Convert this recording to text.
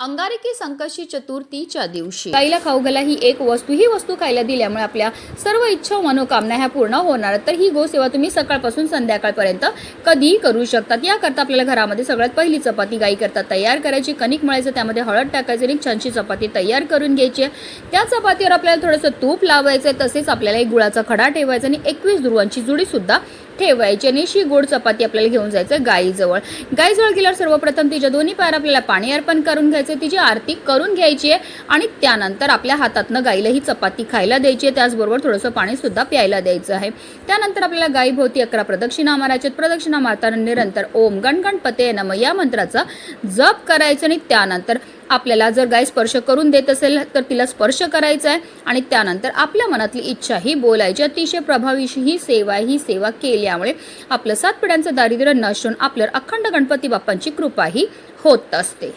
अंगारकी संकष्टी चतुर्थीच्या दिवशी. गाईला खाऊ ही एक वस्तू. ही वस्तू खायला दिल्यामुळे आपल्या सर्व इच्छा मनोकामना ह्या पूर्ण होणार. तर ही गोसेवा तुम्ही सकाळपासून संध्याकाळपर्यंत कधीही करू शकतात. याकरता आपल्याला घरामध्ये सगळ्यात पहिली चपाती गाई करता तयार करायची कणिक मळायचं त्यामध्ये हळद टाकायचं आणि छानशी चपाती तयार करून घ्यायची. आहे त्या चपातीवर आपल्याला थोडंसं तूप लावायचं आहे तसेच आपल्याला एक गुळाचा खडा ठेवायचा आणि एकवीस ध्रुवांची जुडी सुद्धा ठेवायची आणि अशी गोड चपाती आपल्याला घेऊन जायचं गाईजवळ. गाईजवळ गेल्यावर सर्वप्रथम तिच्या दोन्ही पायावर आपल्याला पाणी अर्पण करून घ्यायचं तिची आरती करून घ्यायची आहे आणि त्यानंतर आपल्या हातातनं गाईला ही चपाती खायला द्यायची आहे. त्याचबरोबर थोडंसं पाणीसुद्धा प्यायला द्यायचं आहे. त्यानंतर आपल्याला गाईभोवती अकरा प्रदक्षिणा मारायच्यात प्रदक्षिणा मारताना निरंतर ओम गणगणपते नम या मंत्राचा जप करायचं आणि त्यानंतर आपल्याला जर गाय स्पर्श करून देत असेल तर तिला स्पर्श करायचा आहे आणि त्यानंतर आपल्या मनातली इच्छा ही बोलायची. अतिशय प्रभावी ही सेवा ही सेवा केल्यामुळे आपलं सात पिढ्यांचं दारिद्र्य नसून आपल्यावर अखंड गणपती बाप्पांची कृपाही होत असते.